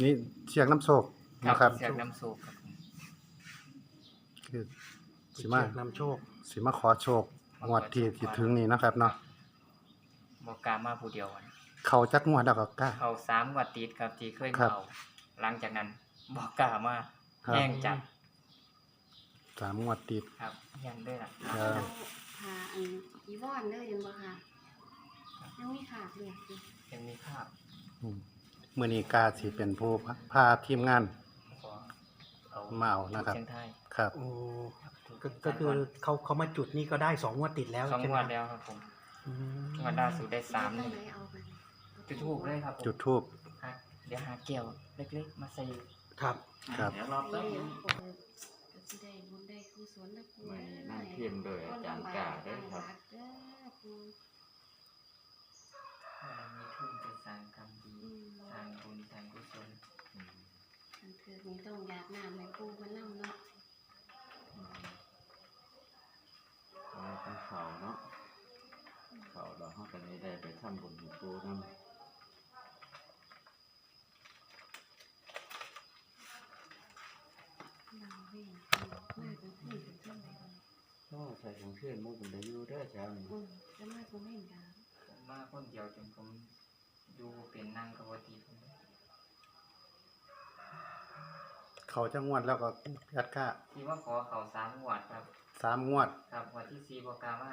นี่เชียงน้ำโศกครันะครับ เสียงน้ำซุปครับผมคือสิมาเชือกนำโชค สิมาขอโชคงวดที่ที่ถึงนี้นะครับเนาะบอกกล้ามาผู้เดียวอะเขาจักงวดแล้วก็กล้า เขาสามงวัดติดครับที่เคยครับเมาหลังจากนั้นบอกกล้ามาครับแห้งจัดสามงวดติด ครับยังด้วยล่ะคเรารับหาอันอีวอนเด้อยังบ่ค่ะยังมีขาดเลยอยู่ยังมีภาพอืม มือนีกาสิเป็นผู้พาทีมงาน ขอเอามาเอานะครับ เชียงไทยครับ โอ้ก็ก็คือเขาเขามาจุดนี่ก็ได้สองงวดติดแล้วสองงวันแล้วครับผมอืมงวันล่าสุดได้สามเลเลยยเอาไปจุดทูบเลยครับผมจุดทูบ ฮะเดี๋ยวหาแก้วเล็กๆ มาใส่ครับ ครับ เดี๋ยวรอบเลแป๊บนึงได้บุญได้กุศลนะปู่วันนี้นั่งเทียมโดยอาจารย์กาเด้อครับ รามีทุนจะสร้างกรรมดีอืมสร้างบุญสร้างกุศลอันคือมีต้องอยากน้ำให้ปู่มานำเนาะเอาเป็นเขาเนาะเขาเราเขากันนี้ได้ไปทำบุญให้ปูนั่นเราเว้นมากกว่าที่เป็นเท่าไหร่โอ้ใส่ถุงเพื่อนมุกมันได้อยู่เด้อเช้านี้อืมจะมากกว่าเม่นดาผมมาคนเดียวจนผม อยู่บ่เป็นนั่งกับวติผมเขาจักงวดแล้วก็ยัดกล้าที่ว่าขอเขาสามงวดครับสามงวด ครับงวันที่สี่บอกกล้ามา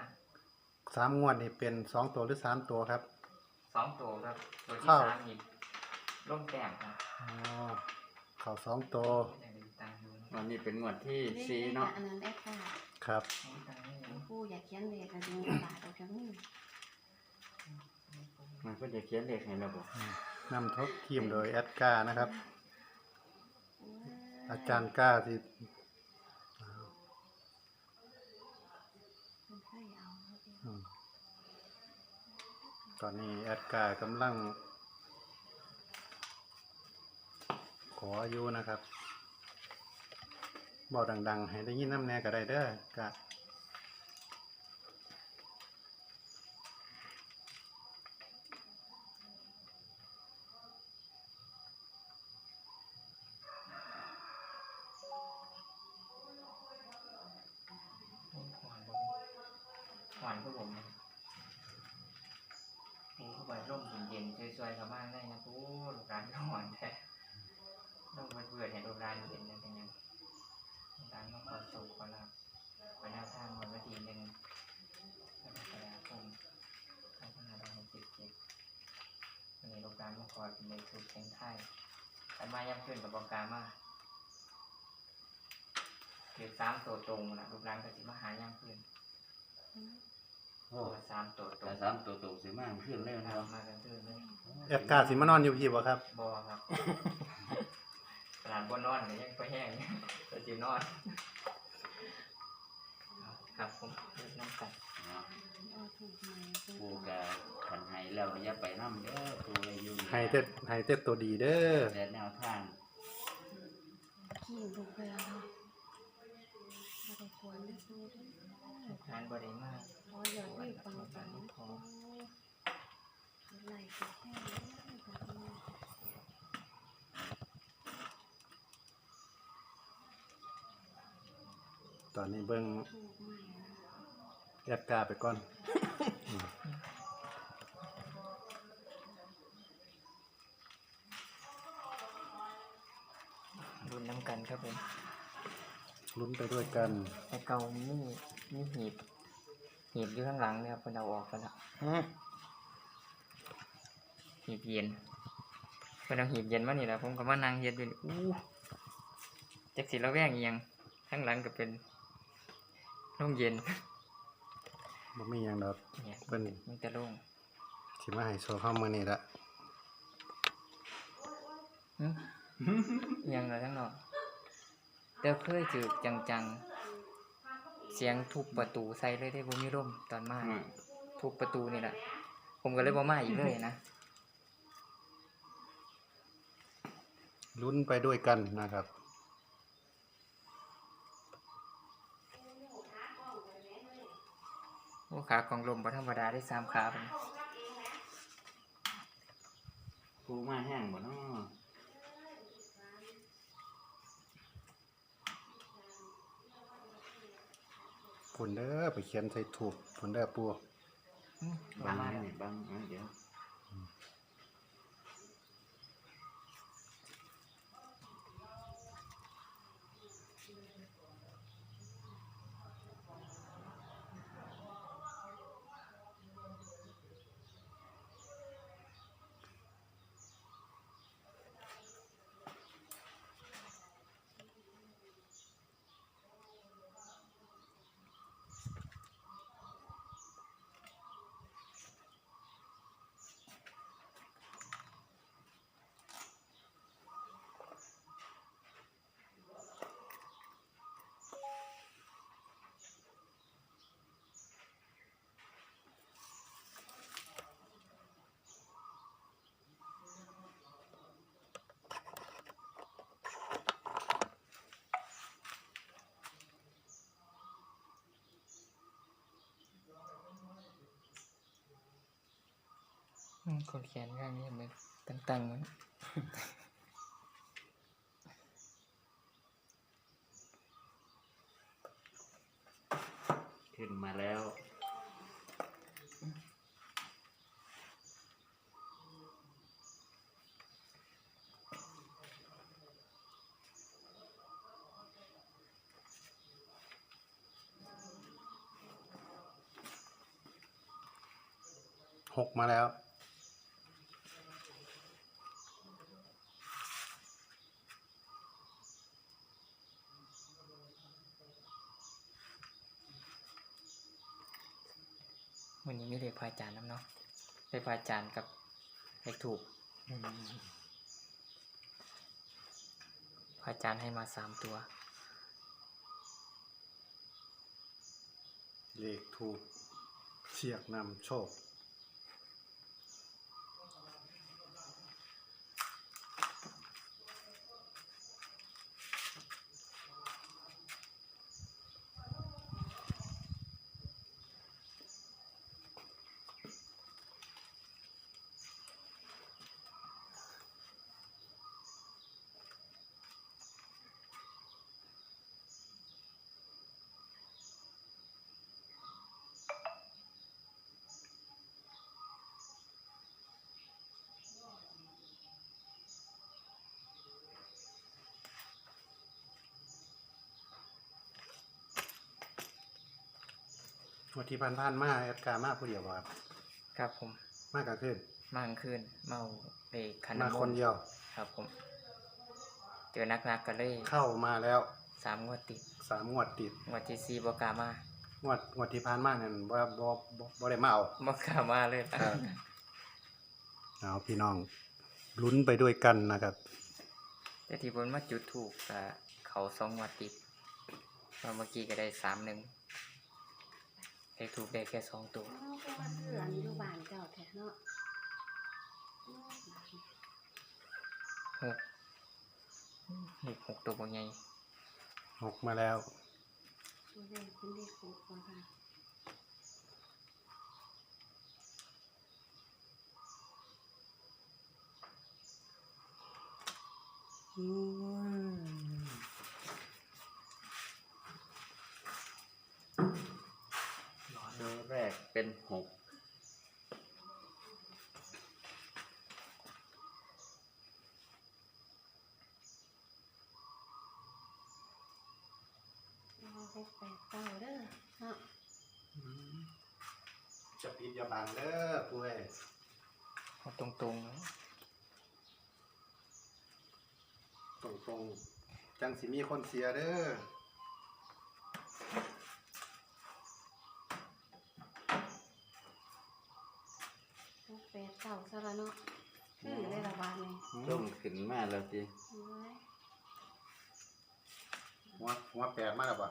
สามงวดนี่เป็นสองตัวหรือสามตัวครับสองตัวครับตัวที่เข้าสามนี่ร่มแต้มครับอ๋อเขาสองตัวยังมีตังค์อยู่นะวันนี้เป็นงวดที่สี่เนาะอันนั้นแอดค่ะครับมีตังค์ไม่มีปู่อยากเขียนเลขก็ดึงบาทออกจากมือ มันก็จะเขียนเลขให้เราบอกนำทบทีมโดยแอดก้านะครับ อาจารย์ก้าที่มันเคยเอาแล้วเองอืมตอนนี้แอดก้ากำลัง ขออยู่นะครับบอกดัง ๆ ให้ได้ยินน้ำแน่ก็ได้เด้อกะ หวานก็ผมปูเข้าไปร่มเย็นๆสวยๆเข้าบ้านได้นะปูลูกร้านก็หวานแท้ร่มาเบื่อๆให้ลูกร้านเย็นนะเป็นยังร้านต้องขอสุขขอลาบขอแนวทางวันวันที่หนึ่งกรกฎาคมสองพันห้าร้อยหกสิบเจ็ดวันนี้ลูกร้านมาขอเป็นในถูกเชียงไทยแต่มาย่ำขึ้นกับบอกกล้ามาคือสามตัวตรงนะลูกร้านก็สิมาหาย่ำขึ้น Mm-hmm. โอ้ตัวสามตัวตรแต่งสามตัวตกสิมากขึ้นแล้วคนะรับมากันเทื่อเลยแอดก้าสิมานอนอยู่พี่บ่ครับ บอครับขนาดบนนอนเนี่ยยังก็แห้งแต่จีนอนครับผมเลิกน้ำกันเนาะเอาถูกไหมปูกะขันให้แล้วอย่าไปน้ำเด้อปูเลยอยู่ให้เต็ดให้เต็ดตัวดีเด้อ แต่แนวทางขี้ลูกเวลาเนาะบ่ได้ควรได้ดูเด้อทานบริมากข ออย่าได้ปังปังขอไหลก็แค่นี้ก็ดีตอนนี้เบิ่งถูกไหมนะแอดก้าไปก่อน รุนน้ำกันครับผมลุ้นไปด้วยกัน แต่เก่ามีมีหีบ หีบอยู่ข้างหลังเนี่ยครับเพิ่นเอาออกกันแล้วฮะหีบเย็นเพิ่นเอาหีบเย็นมานี่แหละผมก็มานั่งเฮ็ดอยู่นี่อู้จักสิระแวงอีหยังข้างหลังก็เป็นร่มเย็นบ่มีหยังดอกเนี่ยเพิ่นมันจะโล่งสิมาให้โชว์ข้ามือนี่ละหึยังเหรอทั้งนอกแต่เคยจืดจังๆเสียงทุบประตูใส่เลยได้บ่มีร่มตอนมาอืมทุบประตูนี่แหละผมก็เลยบ่มาอีกเลยนะลุ้นไปด้วยกันนะครับ โอ้ขากองลมบ่ธรรมดาได้สามขาเป็นปูมาแห้งบ่เนาะ ฝุ่นเด้อไปเขียนใส่ถูกฝุ่นเด้อปูบัมางแล้วนี่บังอะ เดี๋ยวอืมคนเขียนข้างนี้มันตั้งๆมันขึ้นมาแล้ว หกมาแล้ว วันนี้มีเลขพระ อาจารย์น้ำเนาะเลขพระอาจารย์กับเลขถูกพระอาจารย์ให้มาสามตัว เลขถูกเชียกนำโชค วันที่ผ่านๆมาแอดการมาผู้เดียวบ่ครับครับผมมากกลางคืนมากลางคืนเมาเลขคันมาน้ำมคนนต์เดียว ครับผม เจอนักนักๆก็เลยเข้ามาแล้วสามงวดติดสามงวดติดงวดที่สี่บกล้ามา งวดงวดที่ผ่านมาเนี่ยบ่บ่บ่บ่ได้มาเอาบกล้ามาเลยเอาพี่น้องลุ้นไปด้วยกันนะครับ แต่ที่บนมาจุดถูกกับเขาสองงวดติดเราเมื่อกี้ก็ได้สามหนึ่ง เลขถูกได้แค่สองตัวเอาไปว่าเพื่อนอยู่บ้านเจ้าแท้เนาะหกเลขหกตัวบางไงหกมาแล้วตัวเลขเป็นเลขหกว่าค่ะตัวแรก เป็นหกเอาหกแปดเก้าเด้อเนาะจะปิดอย่าบังเด้อปุ้ยเอาตรงๆนะตรงตรงๆจังสิมีคนเสียเด้อ หกแปด เก้าซะละเนาะคือได้ละบาทนี่ต้มขึ้นมาแล้วจีเอ้ยหัวหัวแปดมาแล้วบ่อ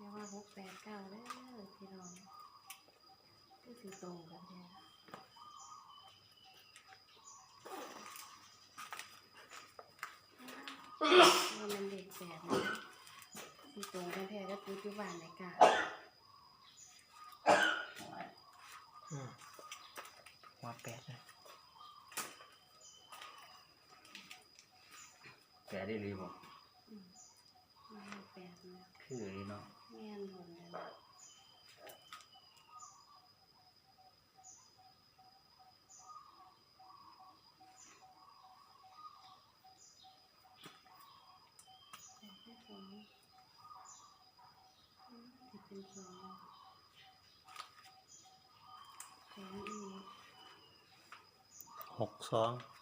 ย่าว่าหกแปดเก้าเด้อพี่น้องคือสิตรงกันแท้ว่ามันเด็กแปดนะสิตรงกันแท้ก็ปัจจุบันเลยค่ะหั วแปดนะแกได้รีบอกมาแปดนะคือนี่เนาะแม่นหมดเลยนะแปดที่สองอืมจะเป็นสองสองอี กห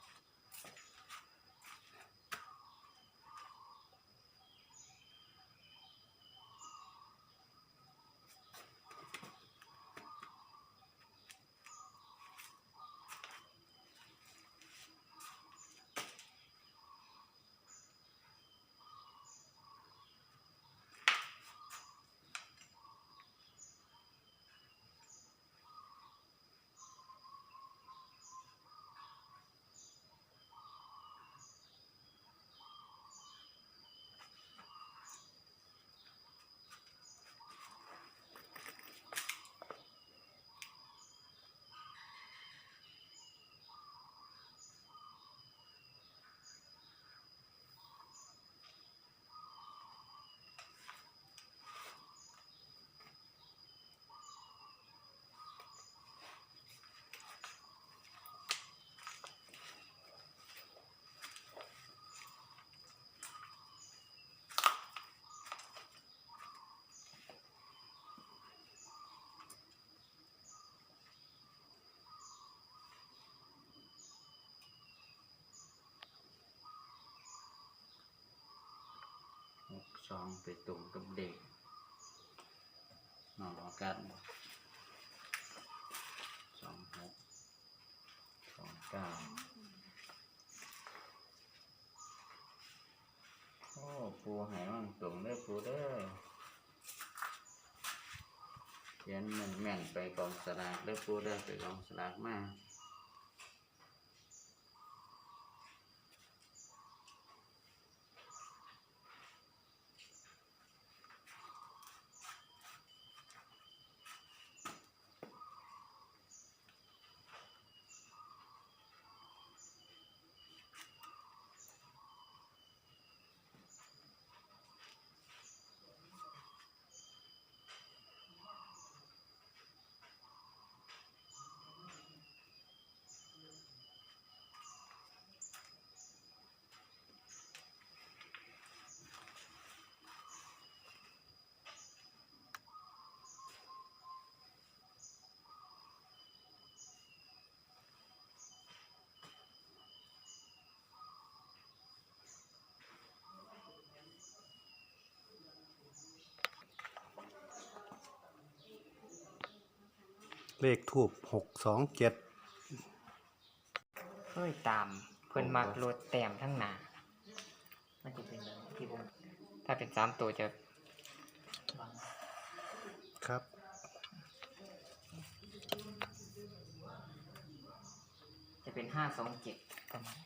องไปตรงกับเด็กนอกอากาศบ่สองหกสองเก้าโอ้ปูใหายมั่งตรงเด้อปูเด้อเขียนแม่นแม่นๆไปกองสลากเด้อปูเด้ไปกองสลากมา เลขทูบหกสองเจ็ดเฮ้ยตาม เพิ่นมักรถแต้มทั้งหนามันจะเป็นแบบที่ผมถ้าเป็นสามตัวจะครับ จะเป็นห้าสองเจ็ดประมาณ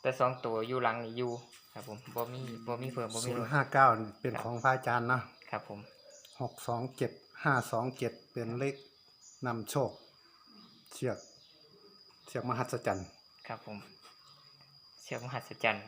แต่สองตัวอยู่หลังนี่อยู่ครับผมบ่มีบ่มีเพิ่มบ่มีศูนลย์ดห้าเก้าเป็นของพระอาจารย์เนาะครับผม หกสองเจ็ด ห้าสองเจ็ดเป็นเลขนำโชค เชือก เชือกมหัศจรรย์ ครับผม เชือกมหัศจรรย์